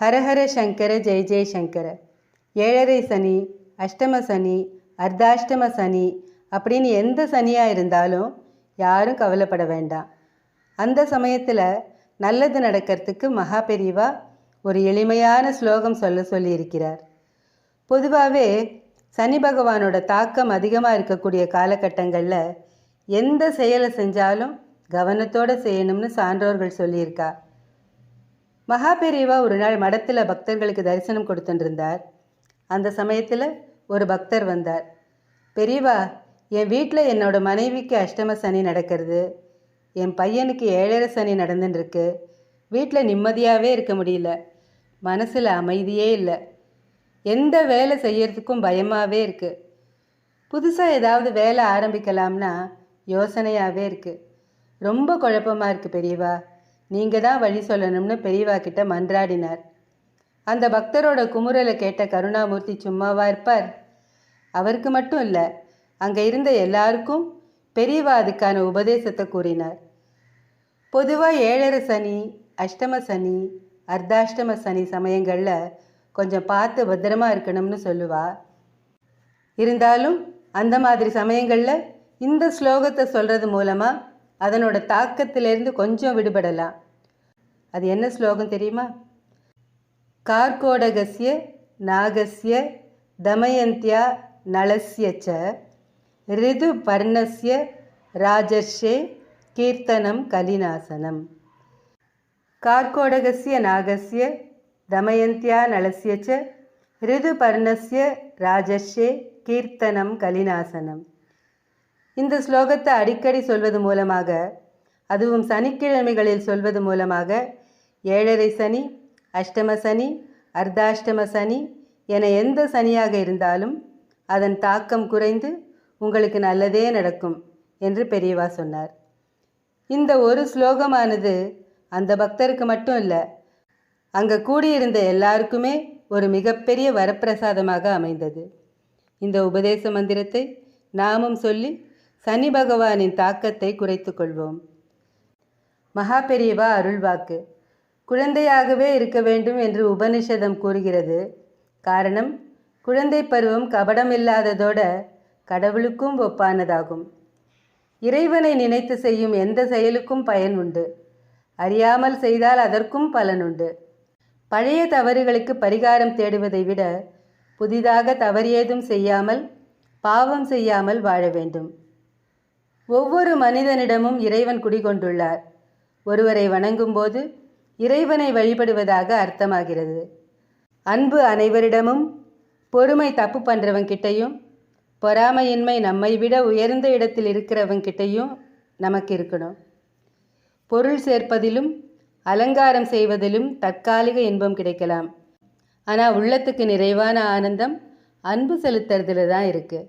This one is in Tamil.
ஹரஹர சங்கர ஜெய ஜெய சங்கர. ஏழரை சனி அஷ்டம சனி அர்த்தாஷ்டம சனி அப்படின்னு எந்த சனியாக இருந்தாலும் யாரும் கவலைப்பட வேண்டாம். அந்த சமயத்தில் நல்லது நடக்கிறதுக்கு மகா பெரியவா ஒரு எளிமையான ஸ்லோகம் சொல்ல சொல்லியிருக்கிறார். பொதுவாகவே சனி பகவானோட தாக்கம் அதிகமாக இருக்கக்கூடிய காலகட்டங்களில் எந்த செயலை செஞ்சாலும் கவனத்தோடு செய்யணும்னு சான்றோர்கள் சொல்லியிருக்கா. மகாபெரியவா ஒரு நாள் மடத்தில் பக்தர்களுக்கு தரிசனம் கொடுத்துருந்தார் அந்த சமயத்தில் ஒரு பக்தர் வந்தார். பெரியவா என் வீட்டில் என்னோட மனைவிக்கு அஷ்டம சனி நடக்கிறது. என் பையனுக்கு ஏழரை சனி நடந்துட்டுருக்கு வீட்டில் நிம்மதியாகவே இருக்க முடியல. மனசில் அமைதியே இல்லை. எந்த வேலை செய்யறதுக்கும் பயமாகவே இருக்குது புதுசாக ஏதாவது வேலை ஆரம்பிக்கலாம்னா யோசனையாகவே இருக்குது ரொம்ப குழப்பமாக இருக்குது பெரியவா. நீங்கள் தான் வழி சொல்லணும்னு பெரியவா கிட்ட மன்றாடினார். அந்த பக்தரோட குமுறலை கேட்ட கருணாமூர்த்தி சும்மாவா இருப்பார்? அவருக்கு மட்டும் இல்லை அங்கே இருந்த எல்லாருக்கும் பெரியவா அதுக்கான உபதேசத்தை கூறினார். பொதுவாக ஏழரை சனி அஷ்டம சனி அர்த்தாஷ்டம சனி சமயங்களில் கொஞ்சம் பார்த்து பத்திரமா இருக்கணும்னு சொல்லுவா. இருந்தாலும் அந்த மாதிரி சமயங்களில் இந்த ஸ்லோகத்தை சொல்கிறது மூலமாக அதனோட தாக்கத்திலேருந்து கொஞ்சம் விடுபடலாம். அது என்ன ஸ்லோகம் தெரியுமா? கார்கோடகசிய நாகசிய தமயந்தியா நலசிய ச ரிது பர்ணசிய ராஜர்ஷே கீர்த்தனம் கலிநாசனம் கார்கோடகசிய நாகசிய தமயந்தியா நலசிய ச ரிது பர்ணசிய ராஜர்ஷே கீர்த்தனம் கலிநாசனம் இந்த ஸ்லோகத்தை அடிக்கடி சொல்வது மூலமாக அதுவும் சனிக்கிழமைகளில் சொல்வது மூலமாக ஏழரை சனி அஷ்டம சனி அர்த்தாஷ்டம சனி என எந்த சனியாக இருந்தாலும் அதன் தாக்கம் குறைந்து உங்களுக்கு நல்லதே நடக்கும் என்று பெரியவா சொன்னார். இந்த ஒரு ஸ்லோகமானது அந்த பக்தருக்கு மட்டும் இல்லை அங்கே கூடியிருந்த எல்லாருக்குமே ஒரு மிகப்பெரிய வரப்பிரசாதமாக அமைந்தது. இந்த உபதேச மந்திரத்தை நாமும் சொல்லி சனி பகவானின் தாக்கத்தை குறைத்து கொள்வோம். மகா பெரியவா அருள்வாக்கு குழந்தையாகவே இருக்க வேண்டும் என்று உபனிஷதம் கூறுகிறது. காரணம் குழந்தை பருவம் கபடமில்லாததோட கடவுளுக்கும் ஒப்பானதாகும். இறைவனை நினைத்து செய்யும் எந்த செயலுக்கும் பயன் உண்டு. அறியாமல் செய்தால் அதற்கும் பலனுண்டு பழைய தவறுகளுக்கு பரிகாரம் தேடுவதை விட புதிதாக தவறியேதும் செய்யாமல் பாவம் செய்யாமல் வாழ வேண்டும். ஒவ்வொரு மனிதனிடமும் இறைவன் குடிகொண்டுள்ளார். ஒருவரை வணங்கும்போது இறைவனை வழிபடுவதாக அர்த்தமாகிறது. அன்பு அனைவரிடமும் பொறுமை தப்பு பண்ணுறவன் கிட்டையும் பொறாமையின்மை நம்மை விட உயர்ந்த இடத்தில் இருக்கிறவன் கிட்டையும் நமக்கு இருக்கணும். பொருள் சேர்ப்பதிலும் அலங்காரம் செய்வதிலும் தற்காலிக இன்பம் கிடைக்கலாம். ஆனால் உள்ளத்துக்கு நிறைவான ஆனந்தம் அன்பு செலுத்துறதுல தான் இருக்குது